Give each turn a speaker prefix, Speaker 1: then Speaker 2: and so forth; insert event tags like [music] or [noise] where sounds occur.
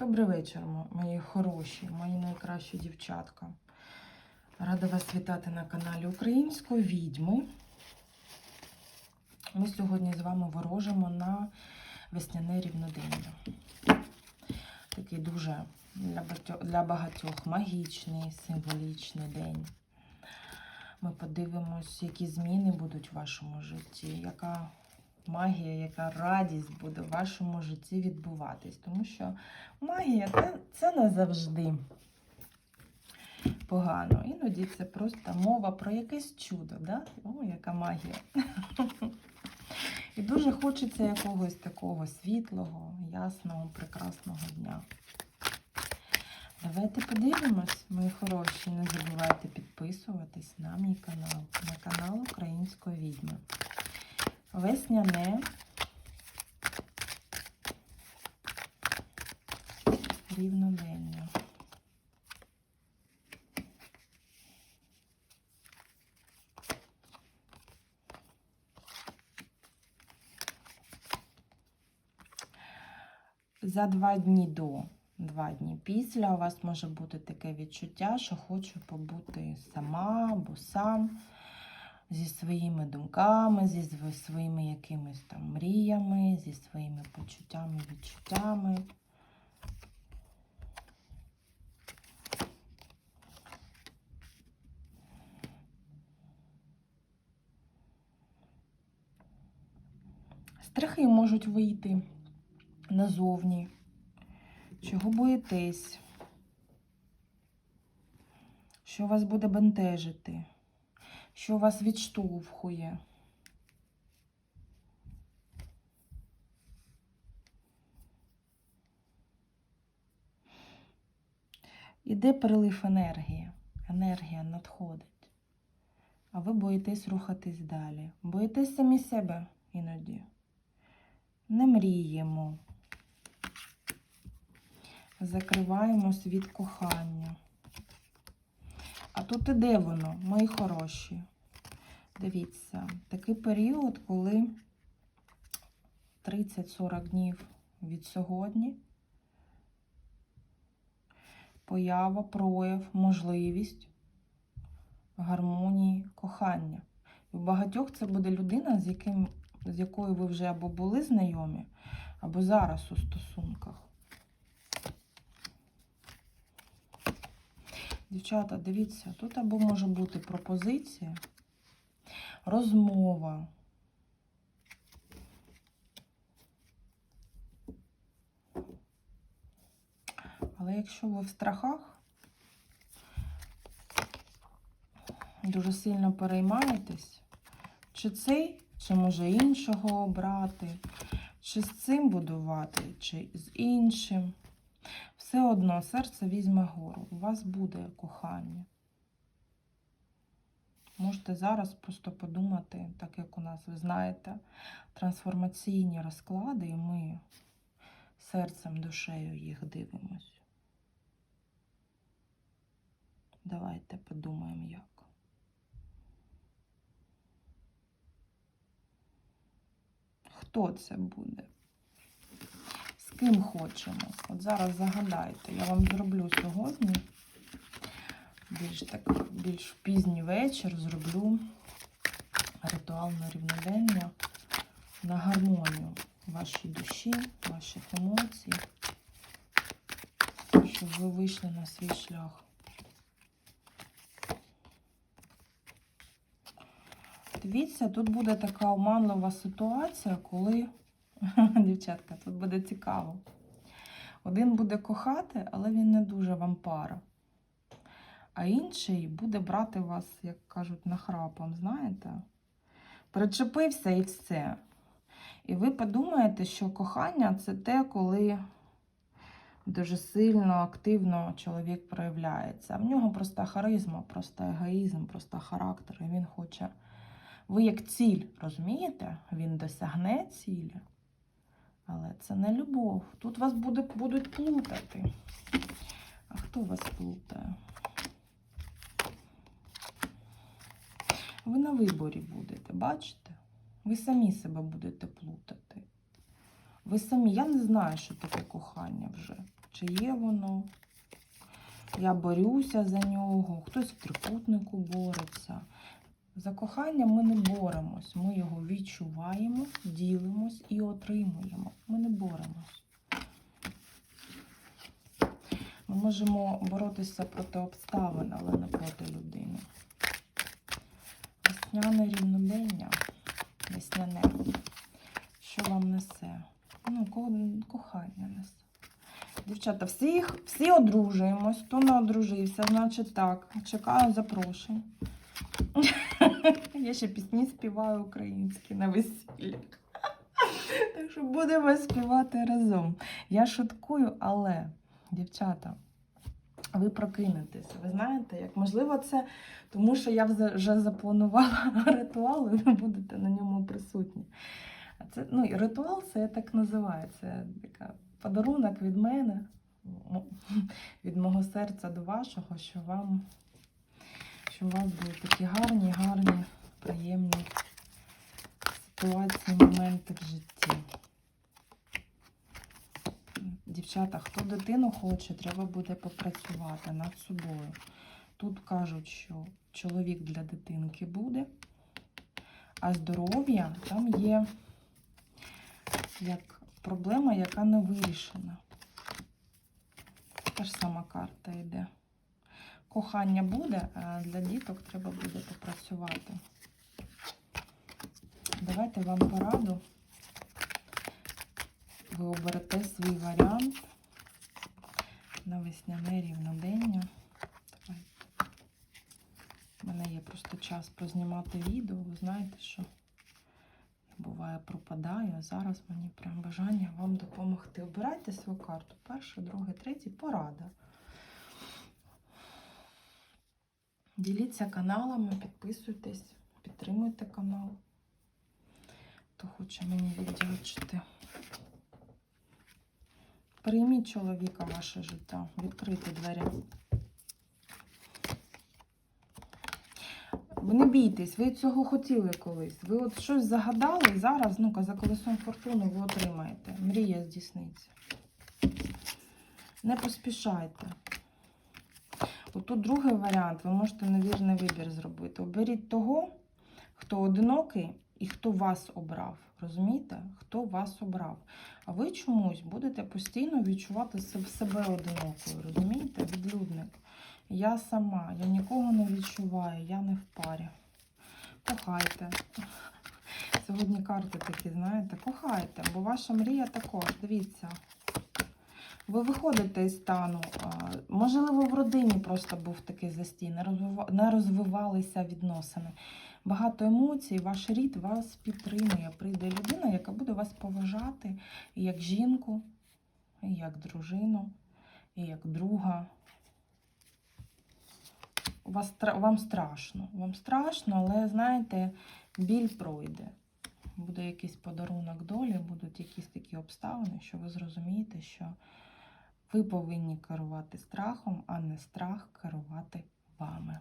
Speaker 1: Добрий вечір, мої хороші, мої найкращі дівчатка. Рада вас вітати на каналі Української відьми. Ми сьогодні з вами ворожимо на весняне рівнодення. Такий дуже для багатьох магічний, символічний день. Ми подивимось, які зміни будуть в вашому житті, яка магія, яка радість буде в вашому житті відбуватись. Тому що магія це, це не завжди погано. Іноді це просто мова про якесь чудо. Да? О, яка магія. І дуже хочеться якогось такого світлого, ясного, прекрасного дня. Давайте подивимось, мої хороші. Не забувайте підписуватись на мій канал, на канал Української відьми. Весняне. Рівнодення. За два дні до, два дні після у вас може бути таке відчуття, що хочу побути сама або сам зі своїми думками, зі своїми якимись там мріями, зі своїми почуттями, відчуттями. Страхи можуть вийти назовні. Чого боїтесь? Що вас буде бентежити? Що вас відштовхує? Іде перелив енергії. Енергія надходить. А ви боїтесь рухатись далі. Боїтесь самі себе іноді. Не мріємо. Закриваємось від кохання. А тут іде воно, мої хороші. Дивіться, такий період, коли 30-40 днів від сьогодні. Поява, прояв, можливість гармонії, кохання. І у багатьох це буде людина, з, яким, з якою ви вже або були знайомі, або зараз у стосунках. Дівчата, дивіться, тут або може бути пропозиція, розмова. Але якщо ви в страхах, дуже сильно переймаєтесь, чи цей, чи може іншого обрати, чи з цим будувати, чи з іншим. Все одно серце візьме гору. У вас буде кохання. Можете зараз просто подумати, так як у нас, ви знаєте, трансформаційні розклади, і ми серцем, душею їх дивимось. Давайте подумаємо, як. Хто це буде? Ким хочемо? От зараз загадайте. Я вам зроблю сьогодні. Більш так, більш пізній вечір зроблю ритуал на рівнодення на гармонію вашій душі, ваших емоцій, щоб ви вийшли на свій шлях. Дивіться, тут буде така оманлива ситуація, коли, [laughs] дівчатка, тут буде цікаво. Один буде кохати, але він не дуже вам пара. А інший буде брати вас, як кажуть, нахрапом, знаєте? Причепився і все. І ви подумаєте, що кохання це те, коли дуже сильно, активно чоловік проявляється. В нього проста харизма, просто егоїзм, просто характер. І він хоче. Ви як ціль, розумієте? Він досягне цілі. Але це не любов. Тут вас буде, будуть плутати. А хто вас плутає? Ви на виборі будете, бачите? Ви самі себе будете плутати. Ви самі, я не знаю, що таке кохання вже. чи є воно. Я борюся за нього, хтось в трикутнику бореться. За кохання ми не боремось, ми його відчуваємо, ділимось і отримуємо. Ми не боремось. Ми можемо боротися проти обставин, але не проти людини. Весняне рівнодення, весняне. Що вам несе? Ну, кохання несе. Дівчата, всі, всі одружуємось. Хто не одружився, значить так. Чекаю запрошень. [laughs] Я ще пісні співаю українські на весіллі. [laughs] Так що будемо співати разом. Я шуткую, але, дівчата, ви прокинетесь. Ви знаєте, як можливо, це тому, що я вже- запланувала [laughs] ритуал, і ви будете на ньому присутні. А це, ну, ритуал це так називаю. Це така подарунок від мене, від мого серця до вашого, що вам, що у вас були такі гарні, гарні, приємні ситуації, моменти в житті. Дівчата, хто дитину хоче, треба буде попрацювати над собою. Тут кажуть, що чоловік для дитинки буде, а здоров'я там є як проблема, яка не вирішена. Та ж сама карта йде. Кохання буде, а для діток треба буде попрацювати. Давайте вам пораду. Ви оберете свій варіант на весняне рівнодення. У мене є просто час познімати відео. Ви знаєте, що буває пропадаю, а зараз мені прям бажання вам допомогти. Обирайте свою карту. Перша, друга, третя, порада. Діліться каналами, підписуйтесь, підтримуйте канал. Хто хоче мені віддячити. Прийміть чоловіка ваше життя, відкрийте двері. Не бійтесь, ви цього хотіли колись. Ви от щось загадали і зараз, ну-ка, за колесом фортуни ви отримаєте. Мрія здійсниться. Не поспішайте. Отут другий варіант, ви можете невірний вибір зробити. Оберіть того, хто одинокий і хто вас обрав. Розумієте? Хто вас обрав. А ви чомусь будете постійно відчувати себе одинокою. Розумієте? Відлюдник. Я сама, я нікого не відчуваю, я не в парі. Кохайте. Сьогодні карти такі, знаєте, кохайте, бо ваша мрія також, дивіться. Ви виходите із стану. Можливо, в родині просто був такий застій, не розвивалися відносини. Багато емоцій, ваш рід вас підтримує. Прийде людина, яка буде вас поважати і як жінку, і як дружину, і як друга. Вас, вам страшно. Вам страшно, але знаєте, біль пройде. Буде якийсь подарунок долі, будуть якісь такі обставини, що ви зрозумієте, що ви повинні керувати страхом, а не страх керувати вами.